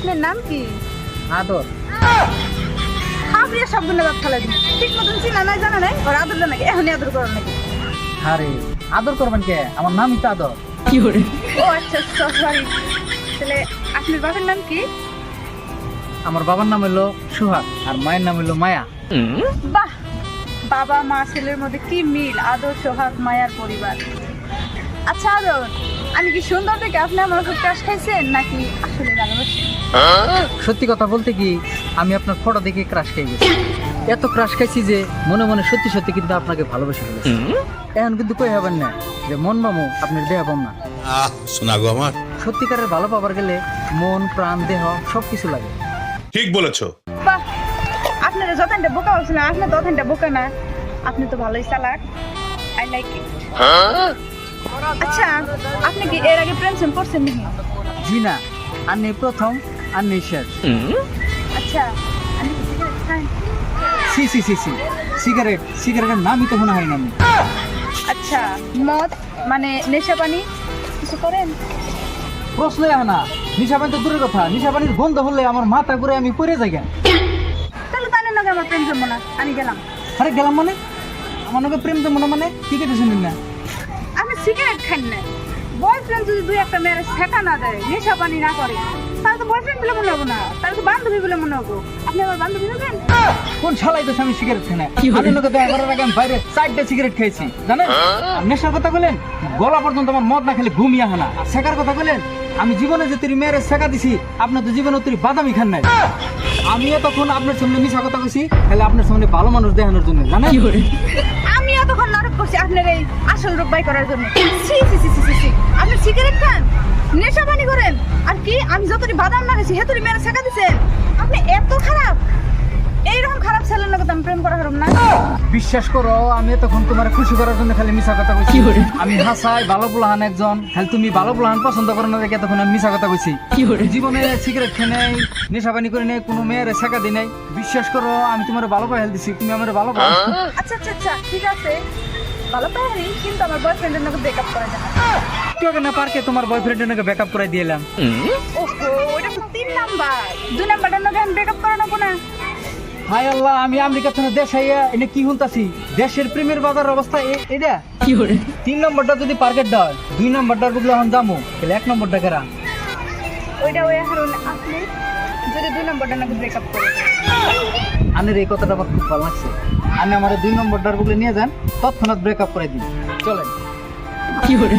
আপনার নাম কি? আদর। আপনি সবগুলো দাঁত ফেলে দিন ঠিক মতন চিনা নাই জানা নাই ওর আদর নাকি এখনই আদর করেন নাকি? আরে আদর করবেন কে? আমার নামই তো আদর। ও আচ্ছা সরি তাহলে আপনার বাবার নাম কি? আমার বাবার নাম হলো সুহাগ আর মায়ের নাম হলো মায়া। বাহ! বাবা মা ছেলের মধ্যে কি মিল? আদর সোহাগ মায়ার পরিবার। আচ্ছা আদর। আমি কি সুন্দর দেখে আপনি আমার খুব ক্রাশ খাইছেন নাকি আসলে ভালোবাসেন সত্যি কথা বলতে কি আমি আপনার ফটো দেখে ক্রাশ খেয়ে গেছি। এত ক্রাশ খাইছি যে মনে মনে সত্যি সত্যি কিন্তু আপনাকে ভালোবেসে ফেলেছি এখন কিন্তু কই হবেন না যে মন মামু আপনার দেহ পাম না। আহ শোনা গো আমার। সত্যিকারের ভালো পাবার গেলে মন প্রাণ দেহ সব কিছু লাগে। ঠিক বলেছ। বাহ আপনারা যতটা বোকা বলছিলেন আপনি ততটা বোকা না। আপনি তো ভালোই চালাক। আই লাইক ইট আচ্ছা আপনি কি এর আগে প্রেম সেম করছেন নাকি? জি না আর নেই প্রথম আর নেই শেষ। আচ্ছা। C C C C cigarette সিগারেটের নামই তো মনে হয় না আমি আচ্ছা মদ মানে নেশা পানি কিছু করেন? প্রশ্ন না। নিশাপানি তো দূরের কথা। নিশাপানির গন্ধ হলে আমার মাথা ঘুরে আমি পড়ে যাই কেন? তাহলে তাহলে নাকি আমার প্রেম জন্ম না। আমি গেলাম। আরে গেলাম মানে? আমার নাকি প্রেম তো মনে মানে? কি কেটে শুনিন না আপনি সিগারেট খান না বয়ফ্রেন্ড যদি দুই একটা মেয়ের শেখা না দেয় নেশা পানি না করে তাহলে তো বয়ফ্রেন্ড বলে মনে হব না। তাহলে তো বান্ধবী বলে মনে হব। আপনি আমার বান্ধবী হবেন? কোন শালাই তো আমি সিগারেট খাই না? আমি লোকে দেখা করার আগে আমি বাইরে চারটে সিগারেট খেয়েছি জানেন? নেশার কথা বলেন গলা পর্যন্ত আমার মদ না খেলে ঘুমিয়ে না। শেখার কথা বলেন আমি জীবনে যে তুই মেয়ের শেখা দিছি আপনার তো জীবনে তুই বাদামি খান নাই। আমিও তখন আপনার সামনে মিশা কথা কইছি তাহলে আপনার সামনে ভালো মানুষ দেখানোর জন্য জানেন? আমি এতক্ষণ নাটক করছি আপনার এই আসল রূপ বাই করার জন্য। C C C C C C আপনি সিগারেট খান? নেশা পানি করেন? আর কি? আমি যতটি বাদাম না গেছি হেতুরি মেয়েরা শেখা দিছেন আপনি এত খারাপ। এইরকম খারাপ ছেলের লোক আমি প্রেম করা হারম না। বিশ্বাস করো আমি তখন তোমার খুশি করার জন্য খালি মিশা কথা কইছি। আমি হাসাই ভালো পোলাহান একজন। খালি তুমি ভালো পোলাহান পছন্দ করো না দেখে তখন আমি মিশা কথা কইছি। জীবনে সিগারেট খেয়ে নেই নেশা পানি করে নেই কোনো মেয়ের শেখা দিই নাই। বিশ্বাস করো আমি তোমার ভালো পাই দিছি। তুমি আমার ভালো পাও আচ্ছা আচ্ছা আচ্ছা ঠিক আছে। ভালো পারি কিন্তু আমার বয়ফ্রেন্ডের নাকি ব্রেকআপ করা যায় না কেউ কেন পার্কে তোমার বয়ফ্রেন্ডের নাকি ব্যাকআপ করে দিয়েলাম ওহো ওটা তো তিন নাম্বার দুই নাম্বারটার নাকি আমি ব্রেকআপ করা নেব না। হাই আল্লাহ আমি আমেরিকা থেকে দেশ আইয়া এনে কি শুনতাছি? দেশের প্রেমের বাজার অবস্থা এটা কি করে তিন নম্বরটা যদি পার্কেট দেয় দুই নম্বরটার বুঝলে এখন যাব তাহলে এক নম্বরটা কেরা? ওইটা ওই হারুন আপনি যদি দুই নম্বরটা নাকি ব্রেকআপ করে আনের এই কথাটা আমার খুব ভালো লাগছে। আমি আমার দুই নম্বরটার বলে নিয়ে যান তৎক্ষণাৎ ব্রেকআপ করে দিই চলেন। কি করে